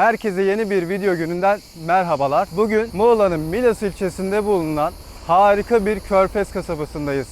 Herkese yeni bir video gününden merhabalar. Bugün Muğla'nın Milas ilçesinde bulunan harika bir körfez kasabasındayız.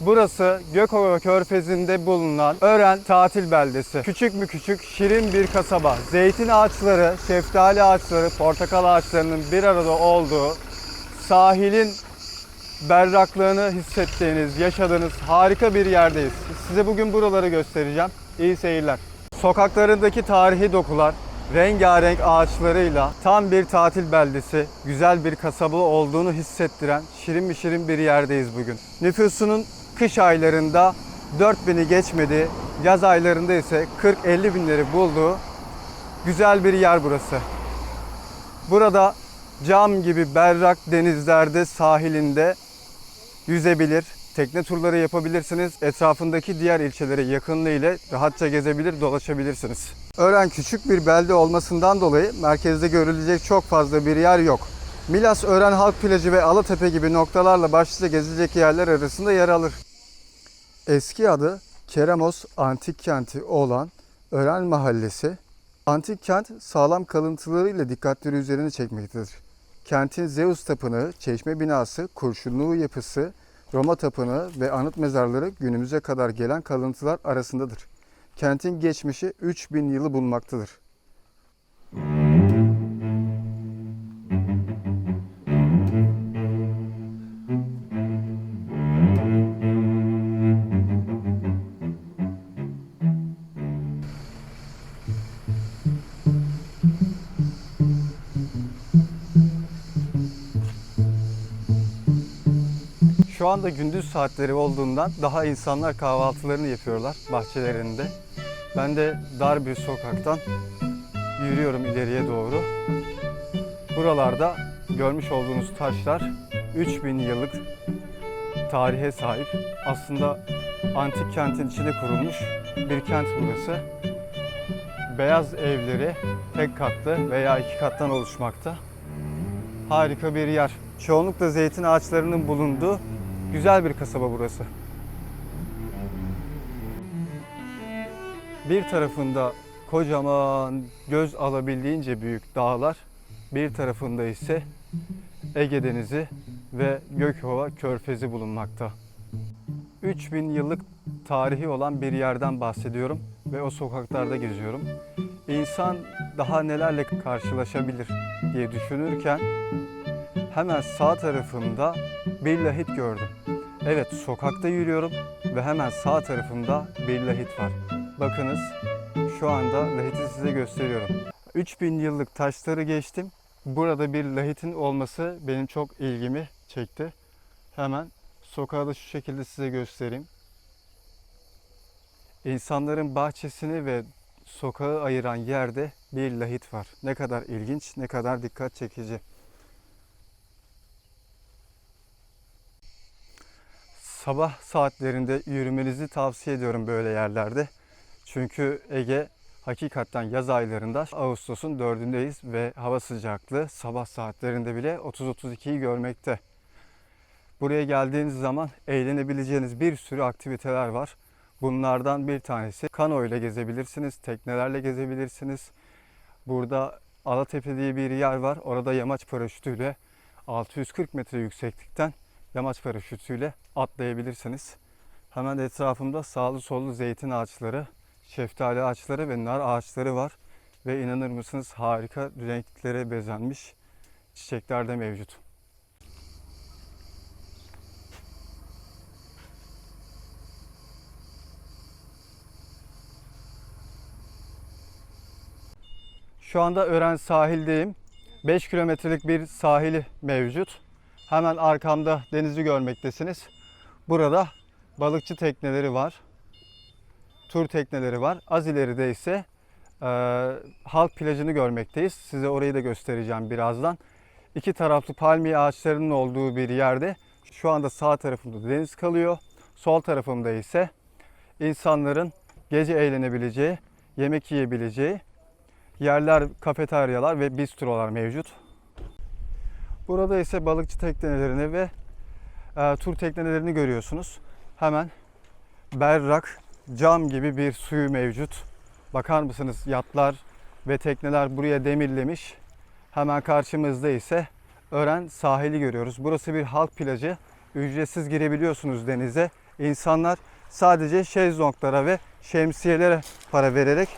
Burası Gökova Körfezi'nde bulunan Ören tatil beldesi. Küçük mü küçük, şirin bir kasaba. Zeytin ağaçları, şeftali ağaçları, portakal ağaçlarının bir arada olduğu, sahilin berraklığını hissettiğiniz, yaşadığınız harika bir yerdeyiz. Size bugün buraları göstereceğim. İyi seyirler. Sokaklarındaki tarihi dokular, rengarenk ağaçlarıyla tam bir tatil beldesi, güzel bir kasaba olduğunu hissettiren şirin bir şirin bir yerdeyiz bugün. Nüfusunun kış aylarında 4000'i geçmedi, yaz aylarında ise 40-50 binleri bulduğu güzel bir yer burası. Burada cam gibi berrak denizlerde sahilinde yüzebilir, tekne turları yapabilirsiniz. Etrafındaki diğer ilçelere yakınlığı ile rahatça gezebilir, dolaşabilirsiniz. Ören küçük bir belde olmasından dolayı merkezde görülecek çok fazla bir yer yok. Milas Ören Halk Plajı ve Alatepe gibi noktalarla başlıca gezilecek yerler arasında yer alır. Eski adı Keramos Antik Kenti olan Ören Mahallesi, antik kent sağlam kalıntılarıyla dikkatleri üzerine çekmektedir. Kentin Zeus Tapınağı, çeşme binası, kurşunluğu yapısı, Roma Tapınağı ve anıt mezarları günümüze kadar gelen kalıntılar arasındadır. Kentin geçmişi 3000 yılı bulmaktadır. Şu anda gündüz saatleri olduğundan daha insanlar kahvaltılarını yapıyorlar bahçelerinde. Ben de dar bir sokaktan yürüyorum ileriye doğru. Buralarda görmüş olduğunuz taşlar 3000 yıllık tarihe sahip. Aslında antik kentin içinde kurulmuş bir kent burası. Beyaz evleri tek katlı veya iki kattan oluşmakta. Harika bir yer. Çoğunlukla zeytin ağaçlarının bulunduğu güzel bir kasaba burası. Bir tarafında kocaman göz alabildiğince büyük dağlar, bir tarafında ise Ege Denizi ve Gökova Körfezi bulunmakta. 3000 yıllık tarihi olan bir yerden bahsediyorum ve o sokaklarda geziyorum. İnsan daha nelerle karşılaşabilir diye düşünürken hemen sağ tarafımda bir lahit gördüm. Evet sokakta yürüyorum ve hemen sağ tarafımda bir lahit var. Bakınız şu anda lahiti size gösteriyorum. 3000 yıllık taşları geçtim. Burada bir lahitin olması benim çok ilgimi çekti. Hemen sokağı da şu şekilde size göstereyim. İnsanların bahçesini ve sokağı ayıran yerde bir lahit var. Ne kadar ilginç, ne kadar dikkat çekici. Sabah saatlerinde yürümenizi tavsiye ediyorum böyle yerlerde. Çünkü Ege hakikaten yaz aylarında Ağustos'un dördündeyiz ve hava sıcaklığı sabah saatlerinde bile 30-32'yi görmekte. Buraya geldiğiniz zaman eğlenebileceğiniz bir sürü aktiviteler var. Bunlardan bir tanesi kano ile gezebilirsiniz, teknelerle gezebilirsiniz. Burada Alatepe diye bir yer var. Orada yamaç paraşütüyle 640 metre yükseklikten yamaç paraşütüyle atlayabilirsiniz. Hemen etrafımda sağlı sollu zeytin ağaçları, şeftali ağaçları ve nar ağaçları var. Ve inanır mısınız harika renklere bezenmiş çiçekler de mevcut. Şu anda Ören sahildeyim. 5 kilometrelik bir sahili mevcut. Hemen arkamda denizi görmektesiniz. Burada balıkçı tekneleri var. Tur tekneleri var. Az ileride ise e, halk plajını görmekteyiz. Size orayı da göstereceğim birazdan. İki taraflı palmiye ağaçlarının olduğu bir yerde şu anda sağ tarafımda deniz kalıyor. Sol tarafımda ise insanların gece eğlenebileceği, yemek yiyebileceği yerler, kafeteryalar ve bistrolar mevcut. Burada ise balıkçı teknelerini ve e, tur teknelerini görüyorsunuz. Hemen berrak, cam gibi bir suyu mevcut. Bakar mısınız yatlar ve tekneler buraya demirlemiş. Hemen karşımızda ise Ören sahili görüyoruz. Burası bir halk plajı. Ücretsiz girebiliyorsunuz denize. İnsanlar sadece şezlonglara ve şemsiyelere para vererek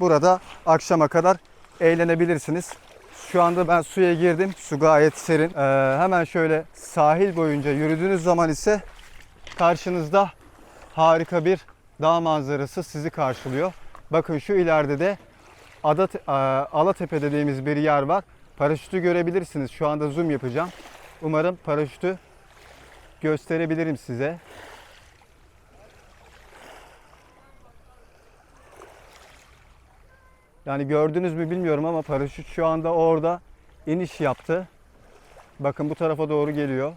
burada akşama kadar eğlenebilirsiniz. Şu anda ben suya girdim. Su gayet serin. Ee, hemen şöyle sahil boyunca yürüdüğünüz zaman ise karşınızda harika bir dağ manzarası sizi karşılıyor. Bakın şu ileride de Ada, e, Alatepe dediğimiz bir yer var. Paraşütü görebilirsiniz. Şu anda zoom yapacağım. Umarım paraşütü gösterebilirim size. Yani gördünüz mü bilmiyorum ama paraşüt şu anda orada iniş yaptı. Bakın bu tarafa doğru geliyor.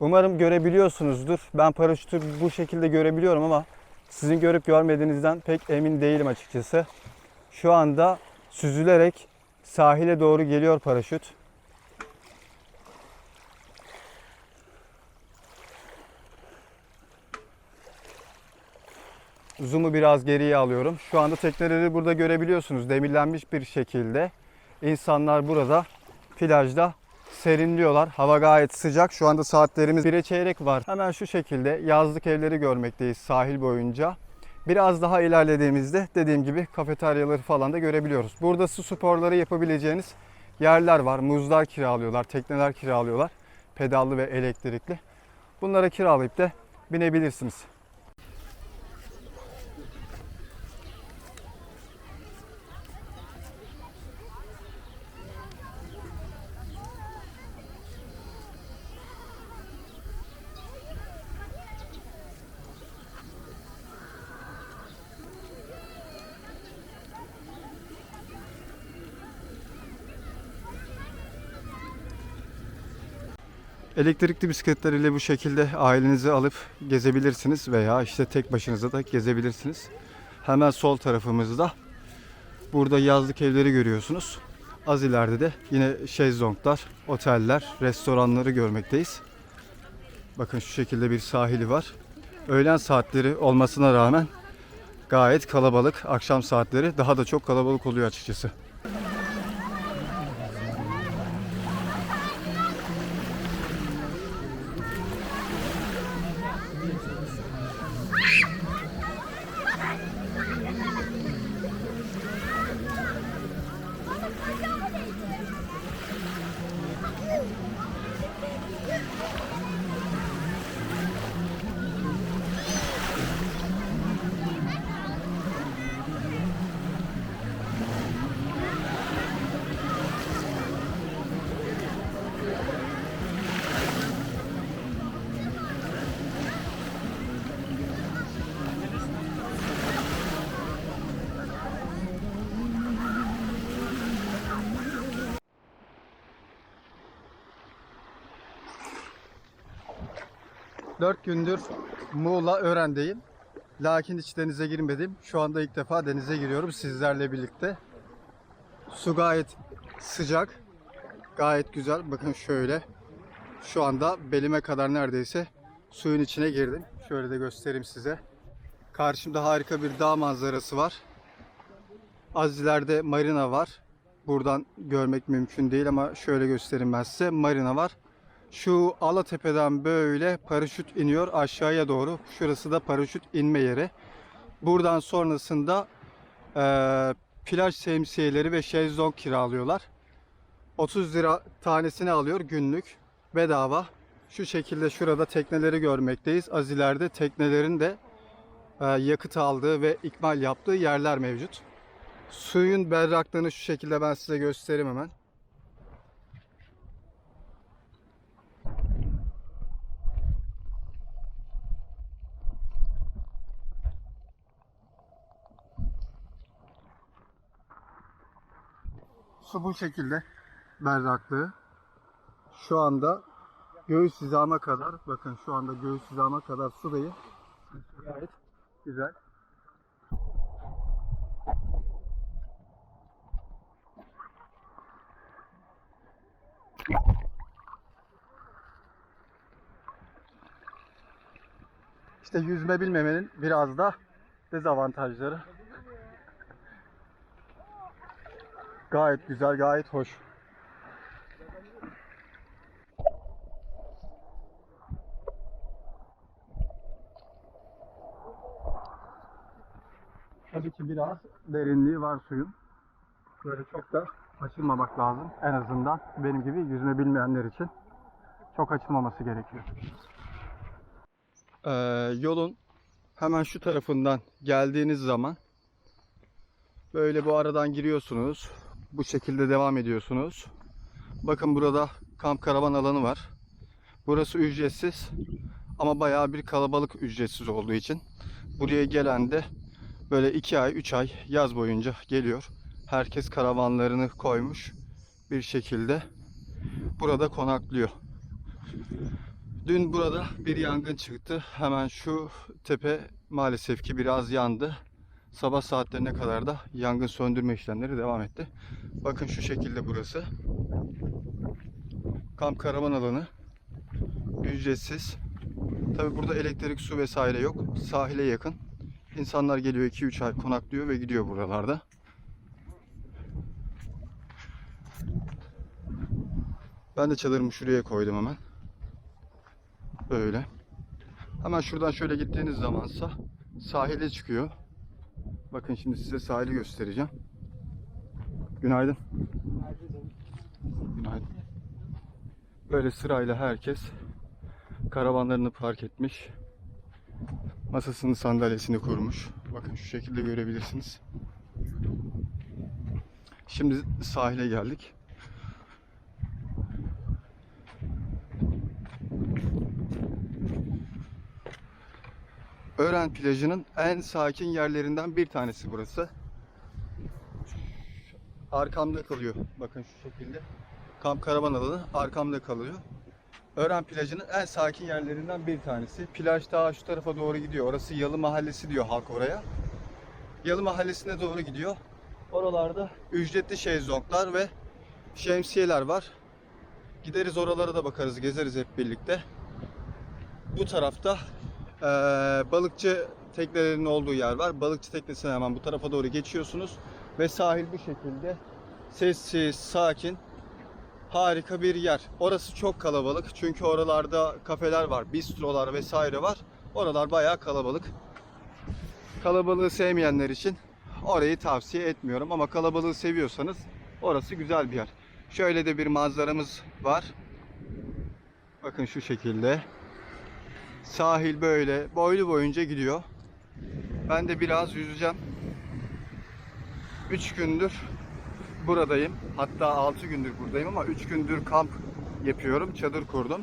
Umarım görebiliyorsunuzdur. Ben paraşütü bu şekilde görebiliyorum ama sizin görüp görmediğinizden pek emin değilim açıkçası. Şu anda süzülerek sahile doğru geliyor paraşüt. Zoom'u biraz geriye alıyorum. Şu anda tekneleri burada görebiliyorsunuz. Demirlenmiş bir şekilde. İnsanlar burada plajda serinliyorlar. Hava gayet sıcak. Şu anda saatlerimiz 1'e çeyrek var. Hemen şu şekilde yazlık evleri görmekteyiz sahil boyunca. Biraz daha ilerlediğimizde dediğim gibi kafeteryaları falan da görebiliyoruz. Burada su sporları yapabileceğiniz yerler var. Muzlar kiralıyorlar, tekneler kiralıyorlar. Pedallı ve elektrikli. Bunlara kiralayıp da binebilirsiniz. Elektrikli bisikletler ile bu şekilde ailenizi alıp gezebilirsiniz veya işte tek başınıza da gezebilirsiniz. Hemen sol tarafımızda burada yazlık evleri görüyorsunuz. Az ileride de yine şezlonglar, oteller, restoranları görmekteyiz. Bakın şu şekilde bir sahili var. Öğlen saatleri olmasına rağmen gayet kalabalık. Akşam saatleri daha da çok kalabalık oluyor açıkçası. Dört gündür Muğla Ören'deyim. Lakin hiç denize girmedim. Şu anda ilk defa denize giriyorum sizlerle birlikte. Su gayet sıcak. Gayet güzel. Bakın şöyle. Şu anda belime kadar neredeyse suyun içine girdim. Şöyle de göstereyim size. Karşımda harika bir dağ manzarası var. Az ileride marina var. Buradan görmek mümkün değil ama şöyle göstereyim ben size. Marina var. Şu Alatepe'den böyle paraşüt iniyor aşağıya doğru. Şurası da paraşüt inme yeri. Buradan sonrasında eee plaj şemsiyeleri ve şezlong kiralıyorlar. 30 lira tanesini alıyor günlük bedava. Şu şekilde şurada tekneleri görmekteyiz. Az ileride teknelerin de eee, yakıt aldığı ve ikmal yaptığı yerler mevcut. Suyun berraklığını şu şekilde ben size göstereyim hemen. Su bu şekilde berraklığı. Şu anda göğüs hizama kadar bakın şu anda göğüs hizama kadar sudayım. Gayet güzel. İşte yüzme bilmemenin biraz da dezavantajları. Gayet güzel, gayet hoş. Tabii ki biraz derinliği var suyun. Böyle çok da açılmamak lazım. En azından benim gibi yüzme bilmeyenler için çok açılmaması gerekiyor. Ee, yolun hemen şu tarafından geldiğiniz zaman böyle bu aradan giriyorsunuz. Bu şekilde devam ediyorsunuz. Bakın burada kamp karavan alanı var. Burası ücretsiz ama bayağı bir kalabalık ücretsiz olduğu için buraya gelen de böyle 2 ay 3 ay yaz boyunca geliyor. Herkes karavanlarını koymuş bir şekilde burada konaklıyor. Dün burada bir yangın çıktı. Hemen şu tepe maalesef ki biraz yandı. Sabah saatlerine kadar da yangın söndürme işlemleri devam etti. Bakın şu şekilde burası. Kamp karavan alanı. Ücretsiz. Tabi burada elektrik, su vesaire yok. Sahile yakın. İnsanlar geliyor 2-3 ay konaklıyor ve gidiyor buralarda. Ben de çadırımı şuraya koydum hemen. Böyle. Hemen şuradan şöyle gittiğiniz zamansa sahile çıkıyor. Bakın şimdi size sahili göstereceğim. Günaydın. Günaydın. Böyle sırayla herkes karavanlarını park etmiş. Masasını sandalyesini kurmuş. Bakın şu şekilde görebilirsiniz. Şimdi sahile geldik. Ören plajının en sakin yerlerinden bir tanesi burası. Arkamda kalıyor. Bakın şu şekilde. Kamp karavan alanı arkamda kalıyor. Ören plajının en sakin yerlerinden bir tanesi. Plaj daha şu tarafa doğru gidiyor. Orası Yalı Mahallesi diyor halk oraya. Yalı Mahallesi'ne doğru gidiyor. Oralarda ücretli şezlonglar ve şemsiyeler var. Gideriz oralara da bakarız, gezeriz hep birlikte. Bu tarafta eee, balıkçı teknelerinin olduğu yer var. Balıkçı teknesine hemen bu tarafa doğru geçiyorsunuz. Ve sahil bu şekilde sessiz, sakin, harika bir yer. Orası çok kalabalık çünkü oralarda kafeler var, bistrolar vesaire var. Oralar bayağı kalabalık. Kalabalığı sevmeyenler için orayı tavsiye etmiyorum ama kalabalığı seviyorsanız orası güzel bir yer. Şöyle de bir manzaramız var. Bakın şu şekilde. Sahil böyle boylu boyunca gidiyor. Ben de biraz yüzeceğim. 3 gündür buradayım. Hatta 6 gündür buradayım ama 3 gündür kamp yapıyorum. Çadır kurdum.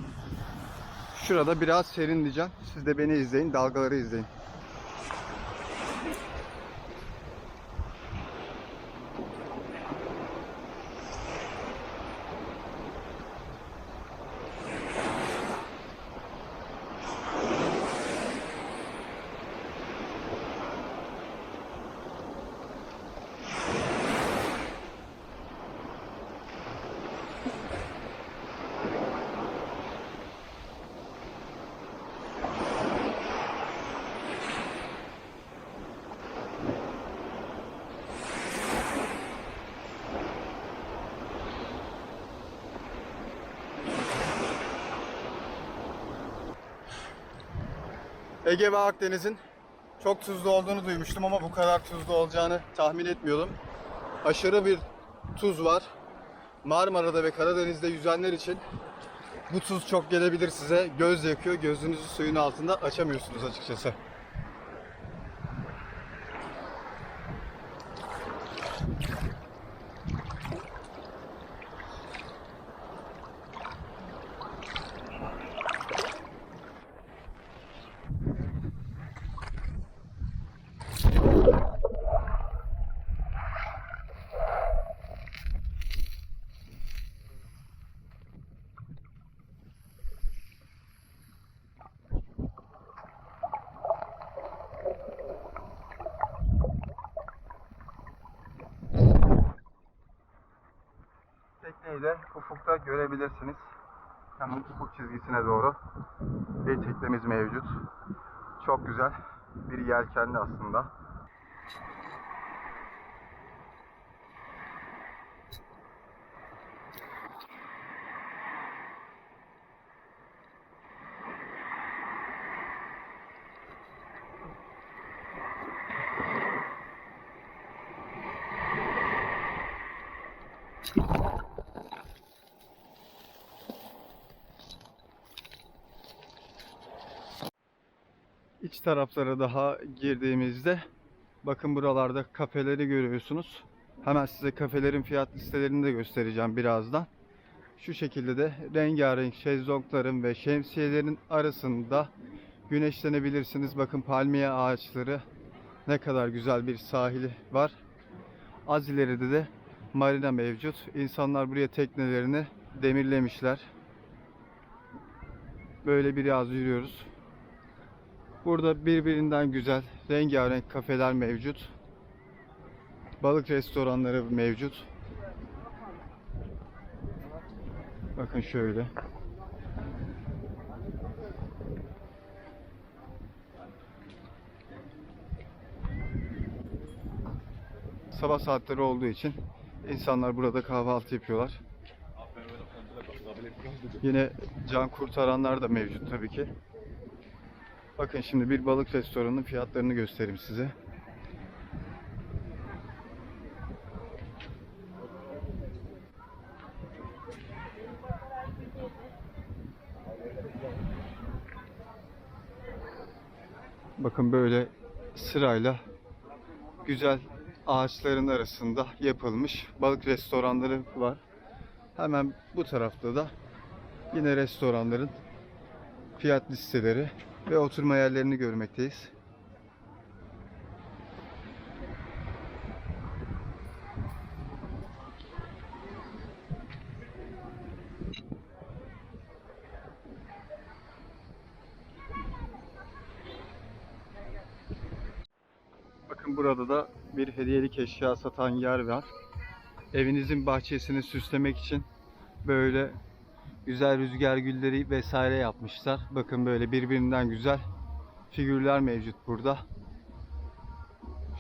Şurada biraz serinleyeceğim. Siz de beni izleyin, dalgaları izleyin. Ege ve Akdeniz'in çok tuzlu olduğunu duymuştum ama bu kadar tuzlu olacağını tahmin etmiyordum. Aşırı bir tuz var. Marmara'da ve Karadeniz'de yüzenler için bu tuz çok gelebilir size. Göz yakıyor. Gözünüzü suyun altında açamıyorsunuz açıkçası. Tekneyi de ufukta görebilirsiniz. Hemen ufuk çizgisine doğru bir teknemiz mevcut. Çok güzel. bir yelkenli aslında. İç taraflara daha girdiğimizde bakın buralarda kafeleri görüyorsunuz. Hemen size kafelerin fiyat listelerini de göstereceğim birazdan. Şu şekilde de rengarenk şezlongların ve şemsiyelerin arasında güneşlenebilirsiniz. Bakın palmiye ağaçları ne kadar güzel bir sahili var. Az ileride de marina mevcut. İnsanlar buraya teknelerini demirlemişler. Böyle biraz yürüyoruz. Burada birbirinden güzel rengarenk kafeler mevcut. Balık restoranları mevcut. Bakın şöyle. Sabah saatleri olduğu için insanlar burada kahvaltı yapıyorlar. Yine can kurtaranlar da mevcut tabii ki. Bakın şimdi bir balık restoranının fiyatlarını göstereyim size. Bakın böyle sırayla güzel ağaçların arasında yapılmış balık restoranları var. Hemen bu tarafta da yine restoranların fiyat listeleri ve oturma yerlerini görmekteyiz. Bakın burada da bir hediyelik eşya satan yer var. Evinizin bahçesini süslemek için böyle güzel rüzgar gülleri vesaire yapmışlar. Bakın böyle birbirinden güzel figürler mevcut burada.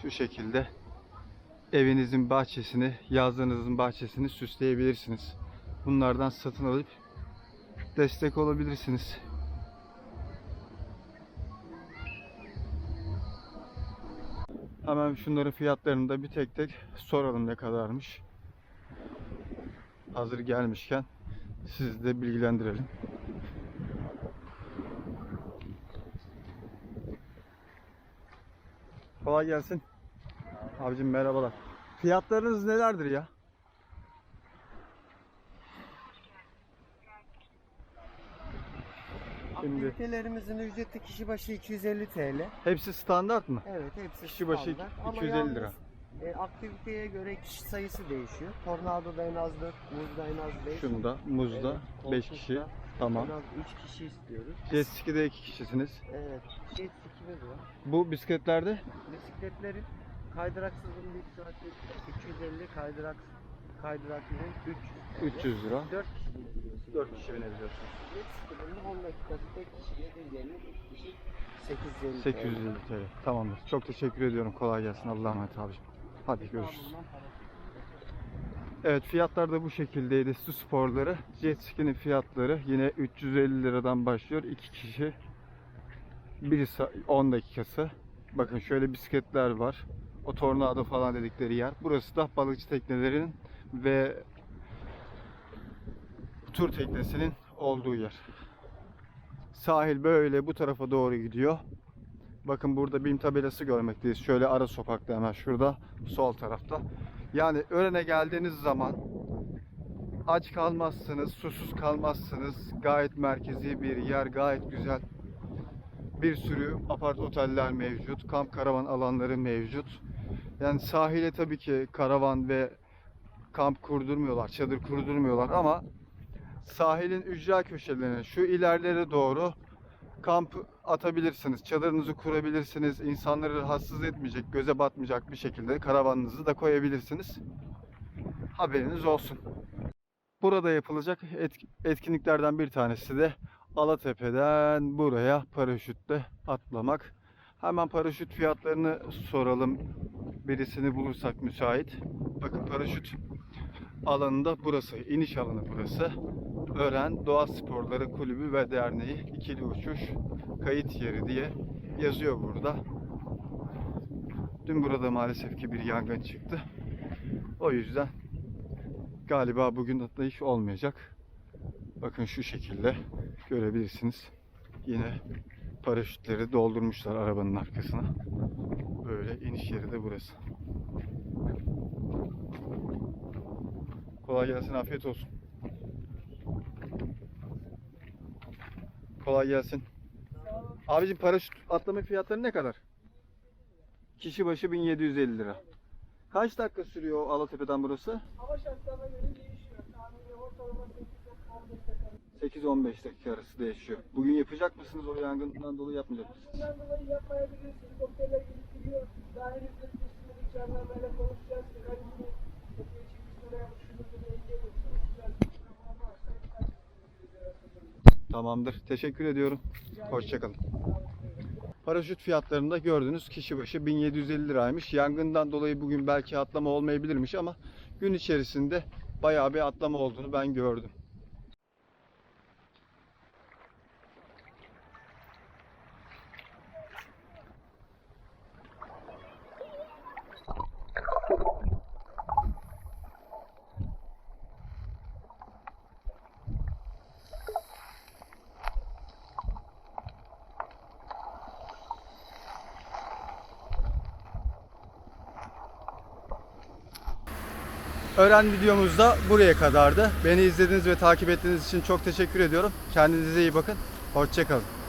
Şu şekilde evinizin bahçesini, yazlığınızın bahçesini süsleyebilirsiniz. Bunlardan satın alıp destek olabilirsiniz. Hemen şunların fiyatlarını da bir tek tek soralım ne kadarmış. Hazır gelmişken sizi de bilgilendirelim. Kolay gelsin. Abicim merhabalar. Fiyatlarınız nelerdir ya? Şimdi- Aktivitelerimizin ücreti kişi başı 250 TL. Hepsi standart mı? Evet hepsi Kişi başı standart. Ama 250 lira. yalnız, e, aktiviteye göre kişi sayısı değişiyor. Tornado'da en az 4, Muz'da en az 5. Şunda, muzda Evet, 5 kişi. Tamam. En az 3 kişi istiyoruz. Jet ski'de 2 kişisiniz. Evet. Jet skimiz var. Bu bisikletlerde Bisikletlerin kaydıraksızın bir saati 250 kaydırak kaydıraklının 300. 300 lira. 4 kişi binebiliyorsunuz. 4 kişi binebiliyorsunuz. Jet ski'nin 10 dakikası tek kişi 750, 2 kişi 850. 850 TL. Tamamdır. Çok teşekkür ediyorum. Kolay gelsin. Allah'a emanet abicim. Hadi görüşürüz. Evet fiyatlar da bu şekildeydi. Su sporları. Jet ski'nin fiyatları yine 350 liradan başlıyor. 2 kişi 1 10 dakikası. Bakın şöyle bisikletler var. O tornado falan dedikleri yer. Burası da balıkçı teknelerinin ve tur teknesinin olduğu yer. Sahil böyle bu tarafa doğru gidiyor. Bakın burada BİM tabelası görmekteyiz. Şöyle ara sokakta hemen şurada sol tarafta. Yani Ören'e geldiğiniz zaman aç kalmazsınız, susuz kalmazsınız. Gayet merkezi bir yer, gayet güzel. Bir sürü apart oteller mevcut, kamp karavan alanları mevcut. Yani sahile tabii ki karavan ve kamp kurdurmuyorlar, çadır kurdurmuyorlar ama sahilin ücra köşelerine, şu ilerlere doğru kamp atabilirsiniz. Çadırınızı kurabilirsiniz. İnsanları rahatsız etmeyecek, göze batmayacak bir şekilde karavanınızı da koyabilirsiniz. Haberiniz olsun. Burada yapılacak etk- etkinliklerden bir tanesi de Alatepe'den buraya paraşütle atlamak. Hemen paraşüt fiyatlarını soralım. Birisini bulursak müsait. Bakın paraşüt alanında burası. iniş alanı burası. Ören Doğa Sporları Kulübü ve Derneği ikili uçuş kayıt yeri diye yazıyor burada. Dün burada maalesef ki bir yangın çıktı. O yüzden galiba bugün atlayış olmayacak. Bakın şu şekilde görebilirsiniz. Yine paraşütleri doldurmuşlar arabanın arkasına. Böyle iniş yeri de burası. Kolay gelsin, afiyet olsun. Kolay gelsin. Abicim paraşüt atlama fiyatları ne kadar? Kişi başı 1750 lira. Kaç dakika sürüyor Alatepe'den burası? Hava şartlarına göre değişiyor. Tahmini ortalama 8-15 dakika. 8-15 dakika arası değişiyor. Bugün yapacak mısınız o yangından dolayı yapmayacak mısınız? Bundan dolayı yapmayabiliriz. Helikopterler gelip gidiyor. Daha henüz netleştirmedik. Jandarmayla konuşacağız. Mekanizmi kapıya çıkmış oraya şurada bir engel yok. Konuşacağız. Ama varsa birkaç gün Tamamdır. Teşekkür ediyorum. Hoşçakalın. Paraşüt fiyatlarında gördünüz kişi başı 1750 liraymış. Yangından dolayı bugün belki atlama olmayabilirmiş ama gün içerisinde bayağı bir atlama olduğunu ben gördüm. Öğren videomuzda buraya kadardı. Beni izlediğiniz ve takip ettiğiniz için çok teşekkür ediyorum. Kendinize iyi bakın. Hoşçakalın.